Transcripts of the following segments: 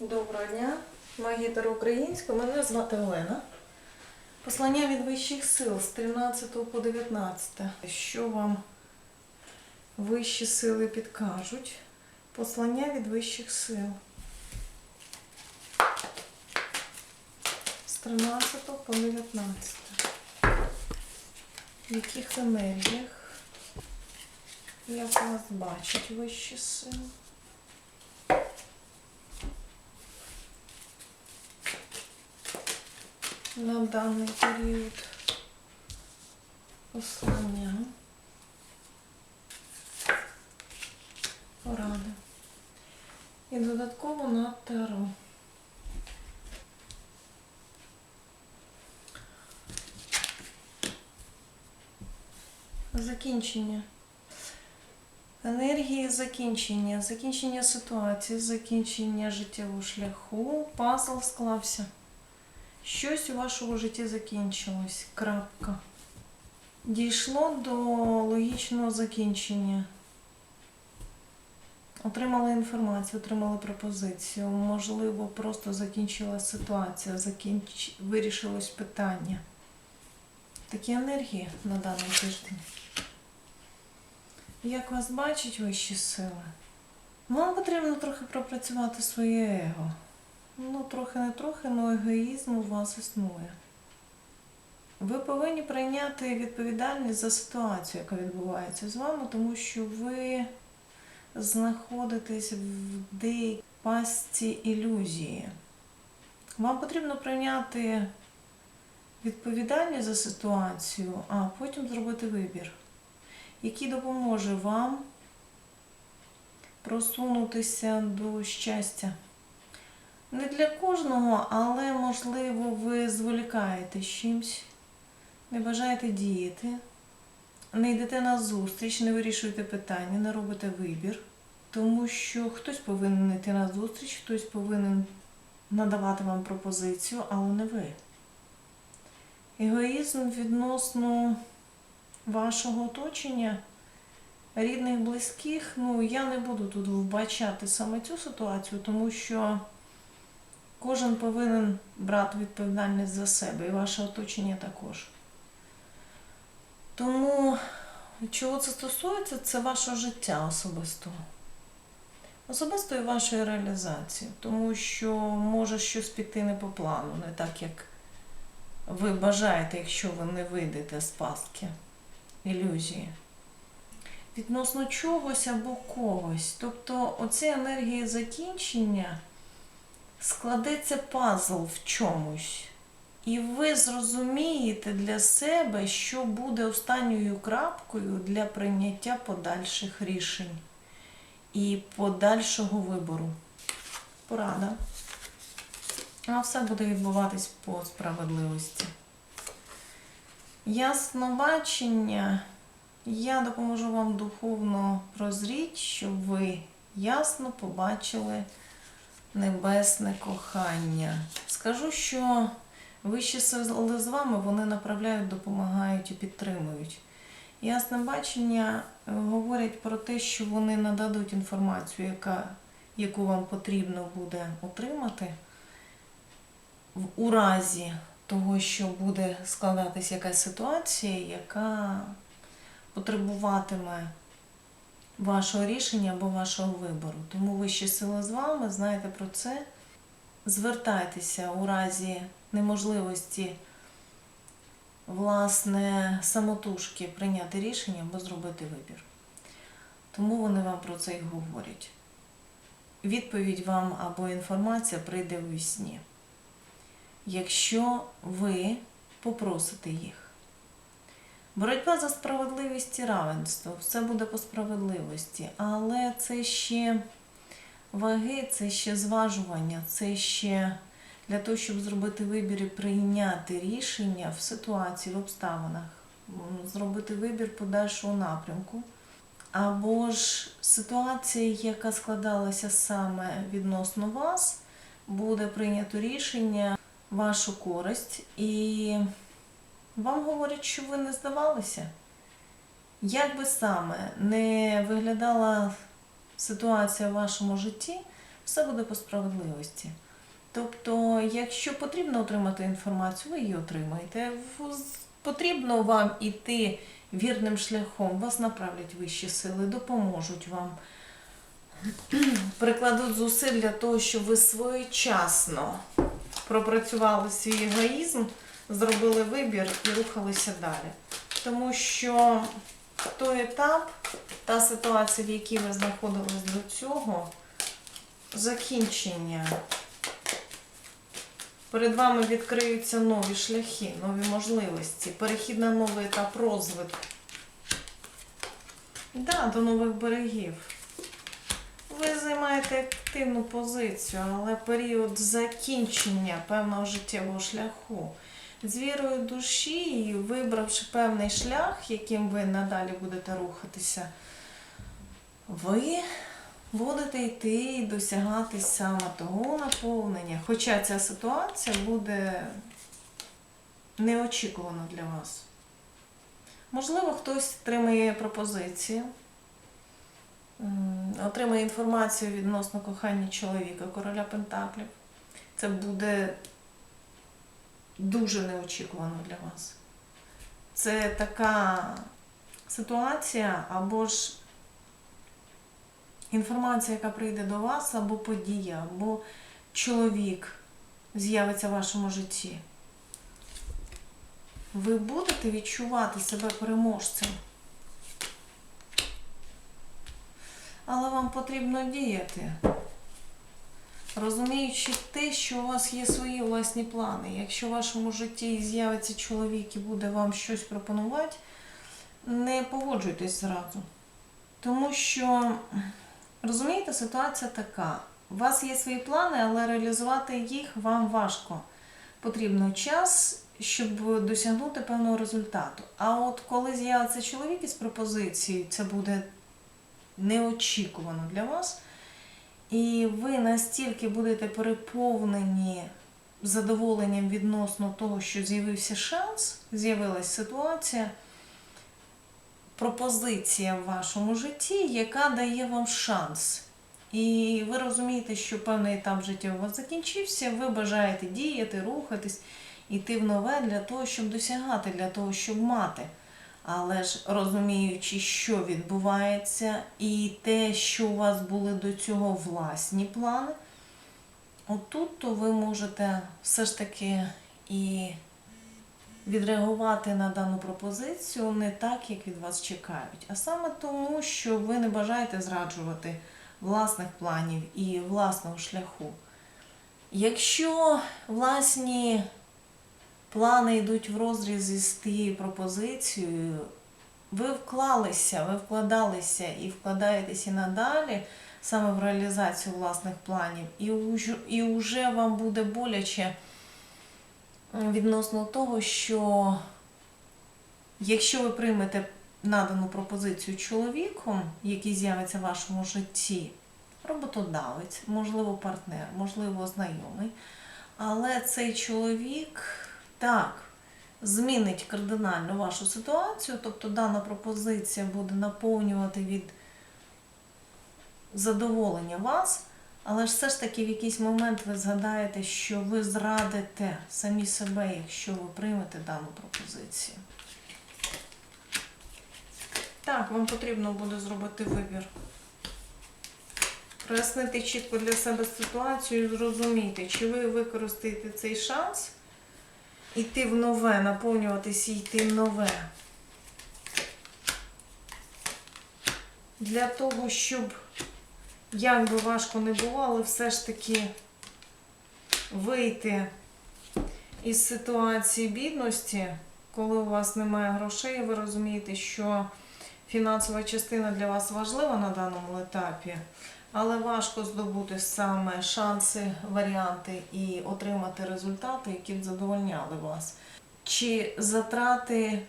Доброго дня, магітер українського. Мене звати Олена. Послання від вищих сил з 13 по 19. Що вам вищі сили підкажуть? Послання від вищих сил. З 13 по 19. В яких енергіях? Як вас бачать вищі сили? На даний період послання. Поради. І додатково на таро. Закінчення. Енергії закінчення, закінчення ситуації, закінчення життєвого шляху. Пазл склався. Щось у вашому житті закінчилось. Крапка. Дійшло до логічного закінчення. Отримали інформацію, отримали пропозицію. Можливо, просто закінчилась ситуація, закінч... вирішилось питання. Такі енергії на даний тиждень. Як вас бачать вищі сили? Вам потрібно трохи пропрацювати своє его. Ну, трохи не трохи, але егоїзм у вас існує. Ви повинні прийняти відповідальність за ситуацію, яка відбувається з вами, тому що ви знаходитесь в деякій пастці ілюзії. Вам потрібно прийняти відповідальність за ситуацію, а потім зробити вибір, який допоможе вам просунутися до щастя. Не для кожного, але можливо ви зволікаєте з чимсь, не бажаєте діяти, не йдете на зустріч, не вирішуєте питання, не робите вибір, тому що хтось повинен йти на зустріч, хтось повинен надавати вам пропозицію, але не ви. Егоїзм відносно вашого оточення, рідних, близьких, ну я не буду тут вбачати саме цю ситуацію, тому що. Кожен повинен брати відповідальність за себе і ваше оточення також. Тому, чого це стосується, це ваше життя особистого. Особистої вашої реалізації. Тому що може щось піти не по плану, не так, як ви бажаєте, якщо ви не вийдете з пастки ілюзії. Відносно чогось або когось. Тобто оці енергії закінчення складеться пазл в чомусь. І ви зрозумієте для себе, що буде останньою крапкою для прийняття подальших рішень і подальшого вибору. Порада. А все буде відбуватись по справедливості. Яснобачення. Я допоможу вам духовно прозріти, щоб ви ясно побачили небесне кохання. Скажу, що вищі сили з вами вони направляють, допомагають і підтримують. Ясне бачення е, говорять про те, що вони нададуть інформацію, яка, яку вам потрібно буде отримати у разі того, що буде складатися якась ситуація, яка потребуватиме вашого рішення або вашого вибору. Тому вищі сили з вами, знаєте про це. Звертайтеся у разі неможливості власне самотужки прийняти рішення або зробити вибір. Тому вони вам про це і говорять. Відповідь вам або інформація прийде у вісні, якщо ви попросите їх. Боротьба за справедливість і равенство. Все буде по справедливості. Але це ще ваги, це ще зважування, це ще для того, щоб зробити вибір і прийняти рішення в ситуації, в обставинах, зробити вибір подальшого напрямку. Або ж ситуація, яка складалася саме відносно вас, буде прийнято рішення вашу користь. І вам говорять, що ви не здавалися. Як би саме не виглядала ситуація в вашому житті, все буде по справедливості. Тобто, якщо потрібно отримати інформацію, ви її отримаєте. Потрібно вам іти вірним шляхом, вас направлять вищі сили, допоможуть вам, прикладуть зусиль для того, щоб ви своєчасно пропрацювали свій егоїзм, зробили вибір і рухалися далі. Тому що той етап, та ситуація, в якій ви знаходились до цього, закінчення. Перед вами відкриються нові шляхи, нові можливості, перехід на новий етап розвитку. Да, до нових берегів. Ви займаєте активну позицію, але період закінчення певного життєвого шляху. З вірою душі і вибравши певний шлях, яким ви надалі будете рухатися, ви будете йти і досягати саме того наповнення. Хоча ця ситуація буде неочікувана для вас. Можливо, хтось отримає пропозиції, отримає інформацію відносно кохання чоловіка, короля Пентаклів. Це буде дуже неочікувано для вас. Це така ситуація або ж інформація, яка прийде до вас, або подія, або чоловік з'явиться в вашому житті. Ви будете відчувати себе переможцем. Але вам потрібно діяти, розуміючи те, що у вас є свої власні плани. Якщо в вашому житті з'явиться чоловік і буде вам щось пропонувати, не погоджуйтесь зразу. Тому що, розумієте, ситуація така. У вас є свої плани, але реалізувати їх вам важко. Потрібно час, щоб досягнути певного результату. А от коли з'явиться чоловік із пропозицією, це буде неочікувано для вас. І ви настільки будете переповнені задоволенням відносно того, що з'явився шанс, з'явилась ситуація, пропозиція в вашому житті, яка дає вам шанс. І ви розумієте, що певний етап життя у вас закінчився, ви бажаєте діяти, рухатись, йти в нове для того, щоб досягати, для того, щоб мати. Але ж розуміючи, що відбувається, і те, що у вас були до цього власні плани, отут то ви можете все ж таки і відреагувати на дану пропозицію не так, як від вас чекають, а саме тому, що ви не бажаєте зраджувати власних планів і власного шляху. Якщо власні плани йдуть в розрізі з тією пропозицією, ви вклалися, ви вкладалися і вкладаєтесь і надалі саме в реалізацію власних планів, і уже, і уже вам буде боляче відносно того, що якщо ви приймете надану пропозицію чоловіком, який з'явиться в вашому житті, роботодавець, можливо, партнер, можливо, знайомий, але цей чоловік так змінить кардинально вашу ситуацію, тобто дана пропозиція буде наповнювати від задоволення вас, але ж все ж таки в якийсь момент ви згадаєте, що ви зрадите самі себе, якщо ви приймете дану пропозицію. Так, вам потрібно буде зробити вибір. Прояснити чітко для себе ситуацію і зрозуміти, чи ви використаєте цей шанс йти в нове, наповнюватися і йти в нове. Для того, щоб, як би важко не було, але все ж таки вийти із ситуації бідності, коли у вас немає грошей, ви розумієте, що фінансова частина для вас важлива на даному етапі, але важко здобути саме шанси, варіанти і отримати результати, які б задовольняли вас. Чи затрати,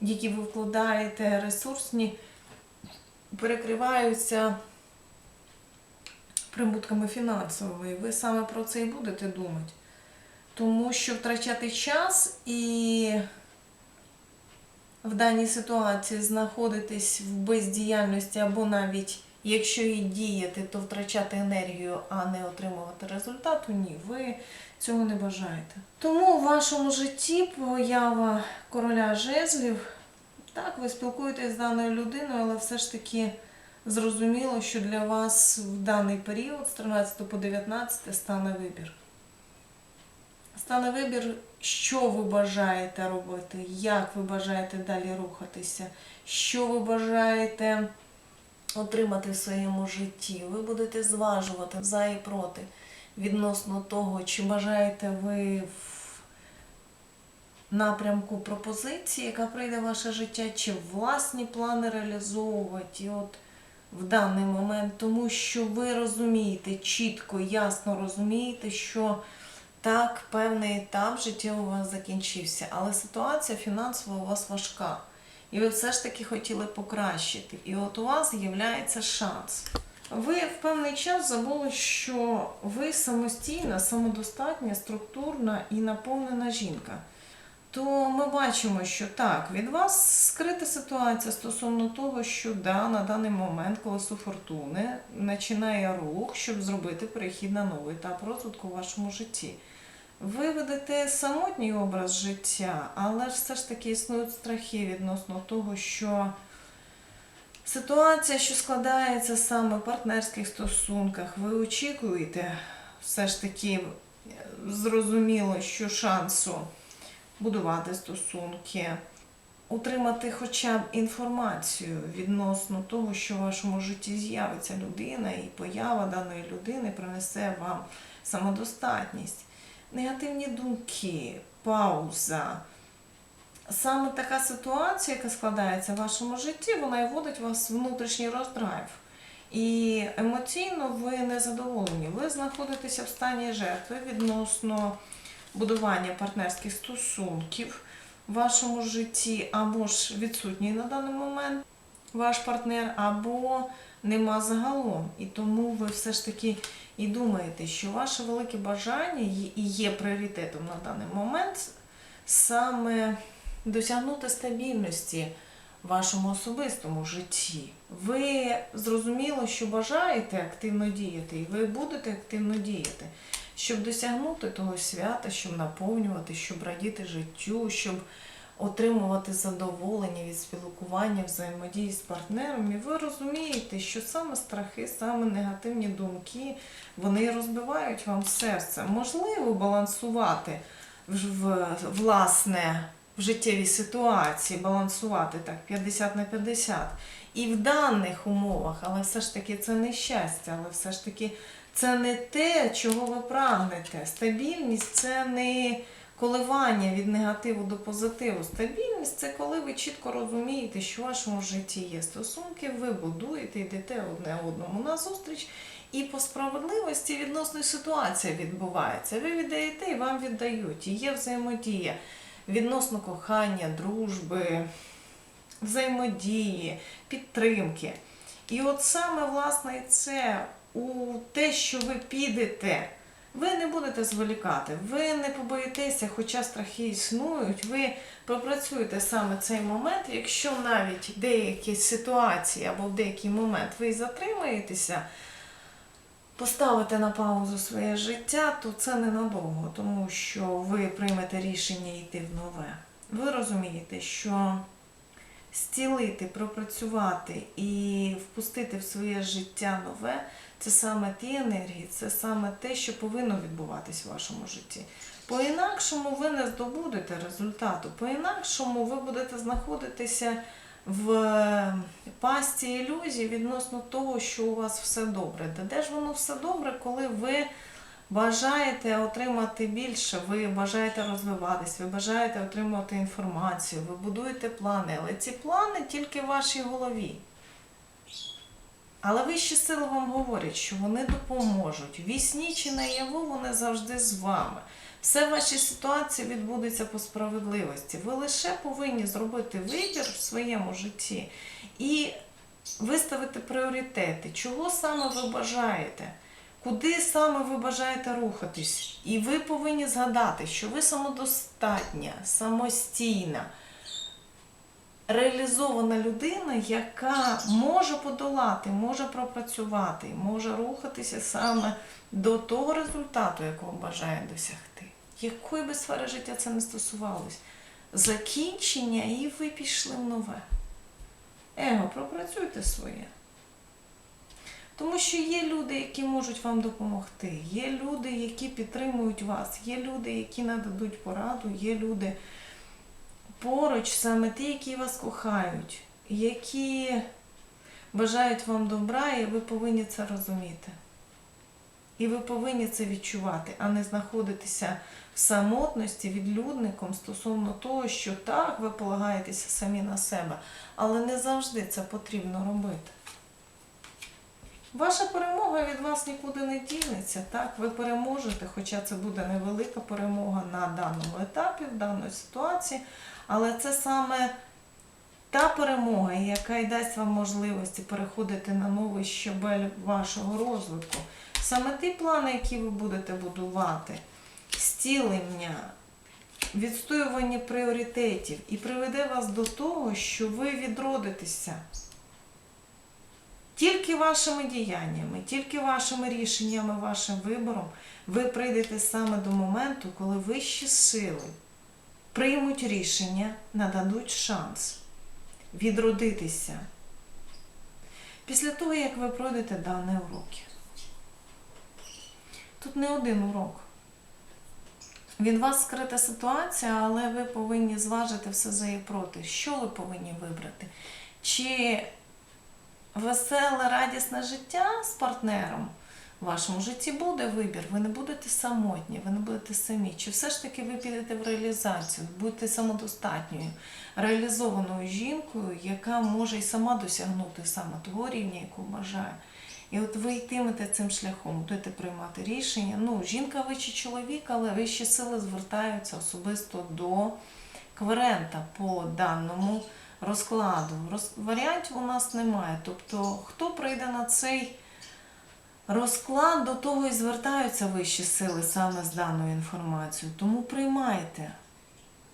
які ви вкладаєте, ресурсні, перекриваються прибутками фінансовими. Ви саме про це і будете думати. Тому що втрачати час і в даній ситуації знаходитись в бездіяльності або навіть Якщо і діяти, то втрачати енергію, а не отримувати результату, ні, ви цього не бажаєте. Тому в вашому житті поява короля жезлів, так, ви спілкуєтесь з даною людиною, але все ж таки зрозуміло, що для вас в даний період з 13 по 19 стане вибір. Стане вибір, що ви бажаєте робити, як ви бажаєте далі рухатися, що ви бажаєте отримати в своєму житті. Ви будете зважувати за і проти відносно того, чи бажаєте ви в напрямку пропозиції, яка прийде в ваше життя, чи власні плани реалізовувати. І от в даний момент, тому що ви розумієте, чітко, ясно розумієте, що так, певний етап життя у вас закінчився, але ситуація фінансова у вас важка. І ви все ж таки хотіли покращити. І от у вас з'являється шанс. Ви в певний час забули, що ви самостійна, самодостатня, структурна і наповнена жінка. То ми бачимо, що так, від вас скрита ситуація стосовно того, що да, на даний момент колесо фортуни починає рух, щоб зробити перехід на новий етап розвитку у вашому житті. Ви ведете самотній образ життя, але ж все ж таки існують страхи відносно того, що ситуація, що складається саме в партнерських стосунках, ви очікуєте все ж таки е, зрозуміло, що шансу будувати стосунки, утримати хоча б інформацію відносно того, що в вашому житті з'явиться людина, і поява даної людини принесе вам самодостатність негативні думки, пауза. Саме така ситуація, яка складається в вашому житті, вона і вводить вас в внутрішній роздрайв. І емоційно ви не задоволені. Ви знаходитеся в стані жертви відносно будування партнерських стосунків в вашому житті, або ж відсутній на даний момент ваш партнер, або нема загалом. І тому ви все ж таки і думаєте, що ваше велике бажання і є пріоритетом на даний момент саме досягнути стабільності в вашому особистому житті. Ви зрозуміло, що бажаєте активно діяти, і ви будете активно діяти, щоб досягнути того свята, щоб наповнювати, щоб радіти життю, щоб отримувати задоволення від спілкування, взаємодії з партнером. І ви розумієте, що саме страхи, саме негативні думки, вони розбивають вам серце. Можливо балансувати в, власне в життєвій ситуації, балансувати так 50 на 50. І в даних умовах, але все ж таки це не щастя, але все ж таки це не те, чого ви прагнете. Стабільність це не коливання від негативу до позитиву. Стабільність це коли ви чітко розумієте, що в вашому житті є стосунки, ви будуєте, йдете одне одному на зустріч, і по справедливості відносно ситуація відбувається. Ви віддаєте і вам віддають. І є взаємодія відносно кохання, дружби, взаємодії, підтримки. І от саме власне це у те, що ви підете. Ви не будете зволікати, ви не побоїтеся, хоча страхи існують, ви пропрацюєте саме цей момент, якщо навіть деякі ситуації або в деякий момент ви затримаєтеся, поставите на паузу своє життя, то це ненадовго, тому що ви приймете рішення йти в нове. Ви розумієте, що зцілити, пропрацювати і впустити в своє життя нове це саме ті енергії, це саме те, що повинно відбуватись в вашому житті. По-інакшому ви не здобудете результату, по-інакшому ви будете знаходитися в е, пасті ілюзій відносно того, що у вас все добре. Та де ж воно все добре, коли ви бажаєте отримати більше, ви бажаєте розвиватись, ви бажаєте отримувати інформацію, ви будуєте плани, але ці плани тільки в вашій голові. Але вищі сили вам говорять, що вони допоможуть. Вісні чи наяву вони завжди з вами. Все в вашій ситуації відбудеться по справедливості. Ви лише повинні зробити вибір в своєму житті і виставити пріоритети, чого саме ви бажаєте, куди саме ви бажаєте рухатись. І ви повинні згадати, що ви самодостатня, самостійна реалізована людина, яка може подолати, може пропрацювати, може рухатися саме до того результату, якого бажає досягти. Якої би сфери життя це не стосувалось. Закінчення і ви пішли в нове. Его, пропрацюйте своє. Тому що є люди, які можуть вам допомогти, є люди, які підтримують вас, є люди, які нададуть пораду, є люди поруч, саме ті, які вас кохають, які бажають вам добра, і ви повинні це розуміти. І ви повинні це відчувати, а не знаходитися в самотності відлюдником стосовно того, що так, ви полагаєтеся самі на себе, але не завжди це потрібно робити. Ваша перемога від вас нікуди не дінеться. Так, ви переможете, хоча це буде невелика перемога на даному етапі, в даній ситуації, але це саме та перемога, яка й дасть вам можливості переходити на новий щабель вашого розвитку. Саме ті плани, які ви будете будувати, стілення, відстоювання пріоритетів і приведе вас до того, що ви відродитеся. Тільки вашими діяннями, тільки вашими рішеннями, вашим вибором ви прийдете саме до моменту, коли вищі сили приймуть рішення, нададуть шанс відродитися після того, як ви пройдете дані уроки. Тут не один урок. Від вас скрита ситуація, але ви повинні зважити все за і проти. Що ви повинні вибрати? Чи веселе, радісне життя з партнером в вашому житті буде вибір, ви не будете самотні, ви не будете самі. Чи все ж таки ви підете в реалізацію, будете самодостатньою, реалізованою жінкою, яка може і сама досягнути саме того рівня, якого бажає. І от ви йтимете цим шляхом, будете приймати рішення. Ну, жінка ви чи чоловік, але вищі сили звертаються особисто до кверента по даному розкладу. Роз... Варіантів у нас немає. Тобто, хто прийде на цей розклад, до того і звертаються вищі сили саме з даною інформацією. Тому приймайте.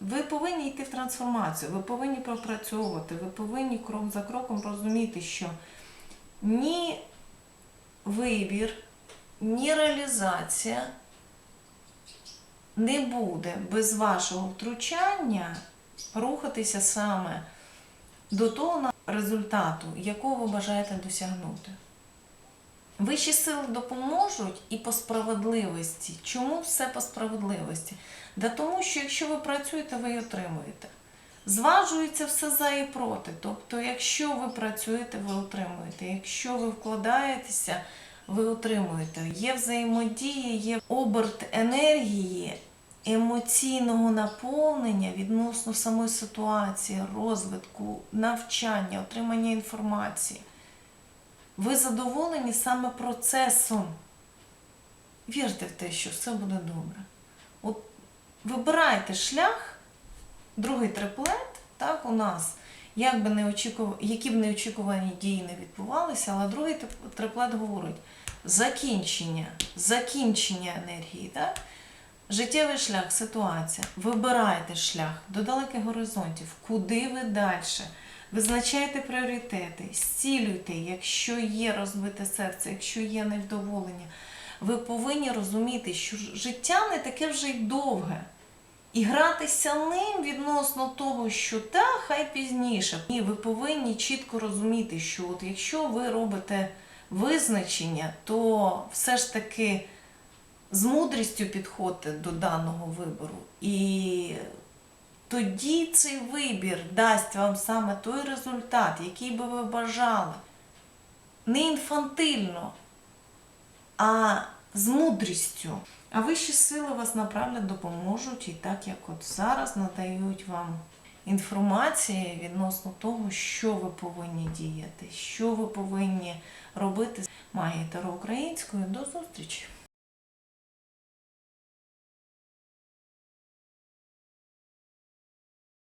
Ви повинні йти в трансформацію, ви повинні пропрацьовувати, ви повинні крок за кроком розуміти, що ні вибір, ні реалізація не буде без вашого втручання рухатися саме до того результату, якого ви бажаєте досягнути. Вищі сили допоможуть і по справедливості. Чому все по справедливості? Да тому, що якщо ви працюєте, ви й отримуєте. Зважується все за і проти. Тобто, якщо ви працюєте, ви отримуєте. Якщо ви вкладаєтеся, ви отримуєте. Є взаємодія, є оберт енергії, емоційного наповнення відносно самої ситуації, розвитку, навчання, отримання інформації. Ви задоволені саме процесом. Вірте в те, що все буде добре. От вибирайте шлях, другий триплет, так, у нас, як би не очікув... які б неочікувані дії не відбувалися, але другий триплет говорить закінчення, закінчення енергії. Так? Життєвий шлях, ситуація. Вибирайте шлях до далеких горизонтів, куди ви далі. Визначайте пріоритети, зцілюйте, якщо є розбите серце, якщо є невдоволення. Ви повинні розуміти, що життя не таке вже й довге. І гратися ним відносно того, що та, хай пізніше. Ні, ви повинні чітко розуміти, що от якщо ви робите визначення, то все ж таки з мудрістю підходьте до даного вибору. І тоді цей вибір дасть вам саме той результат, який би ви бажали. Не інфантильно, а з мудрістю. А вищі сили вас направлять, допоможуть і так, як от зараз надають вам інформації відносно того, що ви повинні діяти, що ви повинні робити. Магія Таро українською. До зустрічі!